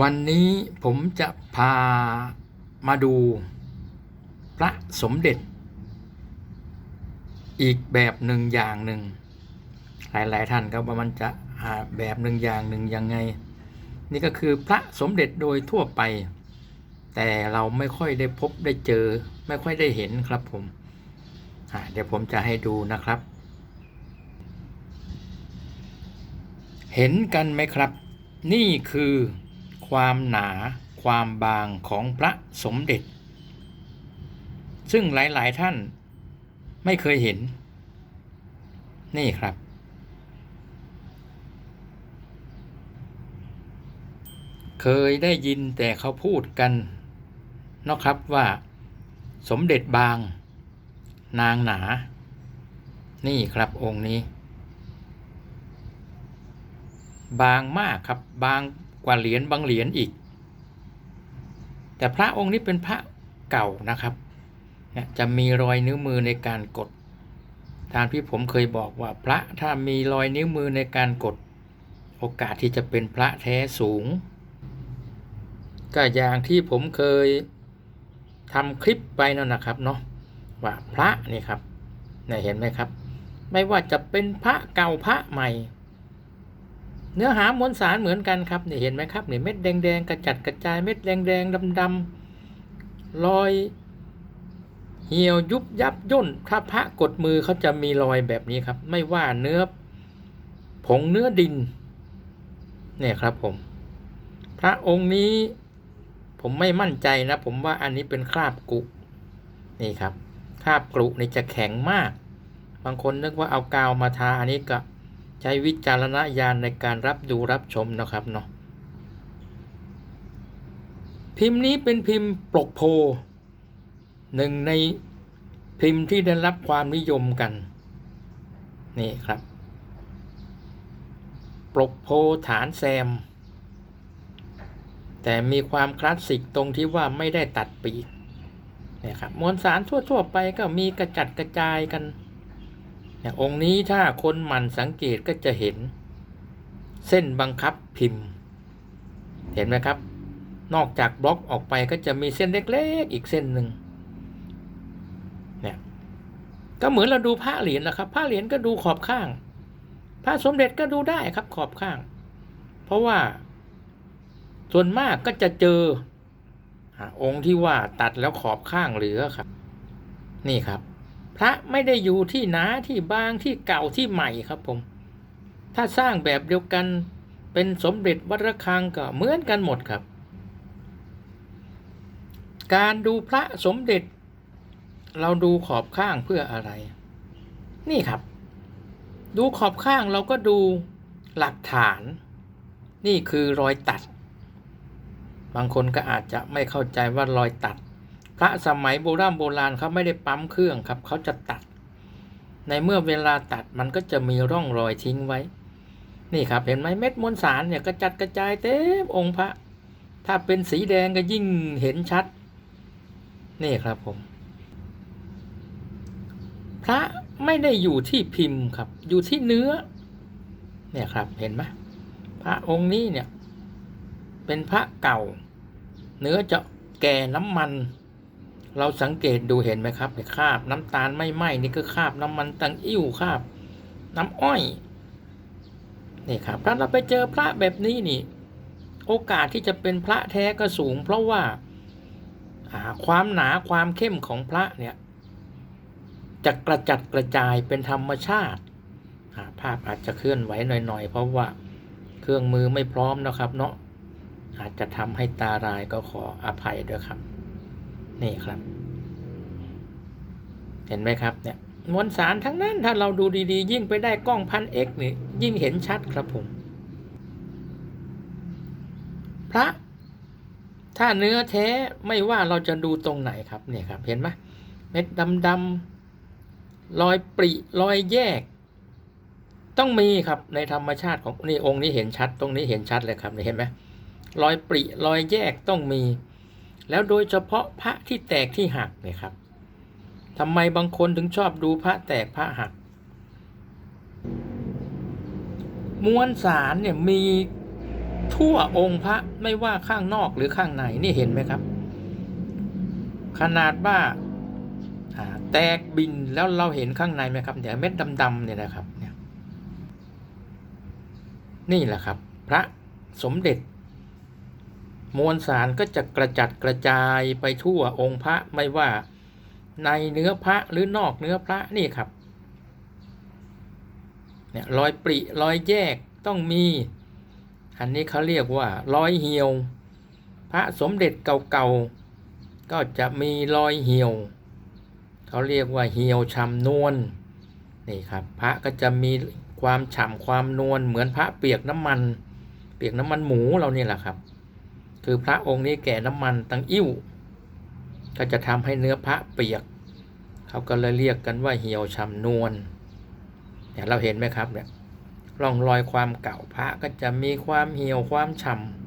วันนี้ผมจะพามาดูพระสมเด็จ อีกแบบหนึ่งอย่างหนึ่ง หลายๆท่านก็ว่ามันจะแบบหนึ่งอย่างหนึ่งยังไง นี่ก็คือพระสมเด็จโดยทั่วไป แต่เราไม่ค่อยได้พบได้เจอ ไม่ค่อยได้เห็นครับผมเดี๋ยวผมจะให้ดูนะครับ เห็นกันไหมครับ นี่คือ ความหนาความบางของพระสมเด็จ ซึ่งหลายๆท่านไม่เคยเห็น นี่ครับ เคยได้ยินแต่เขาพูดกันนะครับว่าสมเด็จบาง นางหนา นี่ครับองค์นี้ บางมากครับบาง กว่าเหรียญบางเหรียญอีก แต่พระองค์นี้เป็นพระเก่านะครับจะมีรอยนิ้วมือในการกด ตามที่ผมเคยบอกว่าพระถ้ามีรอยนิ้วมือในการกด โอกาสที่จะเป็นพระแท้สูง ก็อย่างที่ผมเคยทำคลิปไปนั่นนะครับเนาะว่าพระนี่ครับเนี่ยเห็นไหมครับ ไม่ว่าจะเป็นพระเก่าพระใหม่ เนื้อหามวลสารเหมือนกันครับเนี่ยเห็นไหมครับเนี่ยเม็ดแดงๆกระจัดกระจายเม็ดแดงๆดำๆรอยเหี่ยวยุบยับย่นถ้าพระกดมือเขาจะมีรอยแบบนี้ครับ ไม่ว่าเนื้อผงเนื้อดิน เนี่ยครับผม พระองค์นี้ผมไม่มั่นใจนะ ผมว่าอันนี้เป็นคราบกุนี่ครับคราบกรุนี่จะแข็งมาก บางคนนึกว่าเอากาวมาทาอันนี้ก็ ใช้วิจารณญาณในการรับดูรับชมนะครับเนาะพิมพ์นี้เป็นพิมพ์ปลกโพหนึ่งในพิมพ์ที่ได้รับความนิยมกัน นี่ครับ ปลกโพฐานแซม แต่มีความคลาสสิกตรงที่ว่าไม่ได้ตัดปีกนี่ครับมวลสารทั่ว ๆ ไปก็มีกระจัดกระจายกัน องค์นี้ถ้าคนหมั่นสังเกตก็จะเห็น เส้นบังคับพิมพ์ เห็นไหมครับ นอกจากบล็อกออกไปก็จะมีเส้นเล็กๆอีกเส้นหนึ่งเนี่ยก็เหมือนเราดูผ้าเหรียญนะครับผ้าเหรียญก็ดูขอบข้างผ้าสมเด็จก็ดูได้ครับขอบข้าง เพราะว่าส่วนมากก็จะเจอองค์ที่ว่าตัดแล้วขอบข้างเหลือครับ นี่ครับ พระไม่ได้อยู่ที่หนาที่บางที่เก่าที่ใหม่ครับผม ถ้าสร้างแบบเดียวกันเป็นสมเด็จวัดระฆังก็เหมือนกันหมดครับ การดูพระสมเด็จ เราดูขอบข้างเพื่ออะไร นี่ครับ ดูขอบข้างเราก็ดูหลักฐาน นี่คือรอยตัด บางคนก็อาจจะไม่เข้าใจว่ารอยตัด พระสมัยโบราณโบราณเขาไม่ได้ปั๊มเครื่องครับเขาจะตัด ในเมื่อเวลาตัดมันก็จะมีร่องรอยทิ้งไว้ นี่ครับเห็นไหมเม็ดมวลสารเนี่ยกระจัดกระจายเต็มองค์พระ ถ้าเป็นสีแดงก็ยิ่งเห็นชัด นี่ครับผม พระไม่ได้อยู่ที่พิมพ์ครับ อยู่ที่เนื้อ เนี่ยครับเห็นไหมพระองค์นี้เนี่ย เป็นพระเก่า เนื้อจะแก่น้ำมัน เราสังเกตดูเห็นไหมครับเนี่ยคราบน้ำตาลไม่ไหม้นี่ก็คราบน้ำมันตังอิ่วคราบ น้ำอ้อยนี่ครับถ้าเราไปเจอพระแบบนี้นี่ โอกาสที่จะเป็นพระแท้ก็สูง เพราะว่าความหนาความเข้มของพระเนี่ยจะกระจัดกระจายเป็นธรรมชาติาภาพอาจจะเคลื่อนไหวหน่อยๆ เพราะว่าเครื่องมือไม่พร้อมนะครับ เนาะอาจจะทำให้ตารายก็ขออภัยด้วยครับ นี่ครับ เห็นไหมครับเนี่ยมวลสารทั้งนั้นถ้าเราดูดีๆ ยิ่งไปได้กล้องพันเอ็กนี่ยิ่งเห็นชัดครับผม พระ ถ้าเนื้อแท้ไม่ว่าเราจะดูตรงไหนครับเนี่ยครับ เห็นไหมเม็ดดำๆรอยปริรอยแยก ต้องมีครับในธรรมชาติของนี่องค์นี้เห็นชัด ตรงนี้เห็นชัดเลยครับเห็นไหมรอยปริรอยแยกต้องมี แล้วโดยเฉพาะพระที่แตกที่หักเนี่ยครับทำไมบางคนถึงชอบดูพระแตกพระหัก มวลสารเนี่ยมีทั่วองค์พระไม่ว่าข้างนอกหรือข้างในนี่เห็นไหมครับ ขนาดว่าแตกบินแล้วเราเห็นข้างในไหมครับเนี่ยวเม็ดดำๆเนี่ยนะครับเนี่ยนี่แหละครับ พระสมเด็จ มวลสารก็จะกระจัดกระจายไปทั่วองค์พระไม่ว่าในเนื้อพระหรือนอกเนื้อพระนี่ครับเนี่ยรอยปริรอยแยกต้องมี อันนี้เขาเรียกว่ารอยเหี่ยว พระสมเด็จเก่าๆก็จะมีรอยเหี่ยว เขาเรียกว่าเหี่ยวชำนวลนี่ครับพระก็จะมีความฉ่ำความนวลเหมือนพระเปียกน้ำมัน เปียกน้ำมันหมูเรานี่แหละครับ คือพระองค์นี้แก่น้ำมันตั้งอิ่วก็จะทำให้เนื้อพระเปียก เขาก็เลยเรียกกันว่าเหี่ยวชำนวลเนี่ยเราเห็นไหมครับเนี่ยร่องรอยความเก่าพระก็จะมีความเหี่ยวความฉ่ำ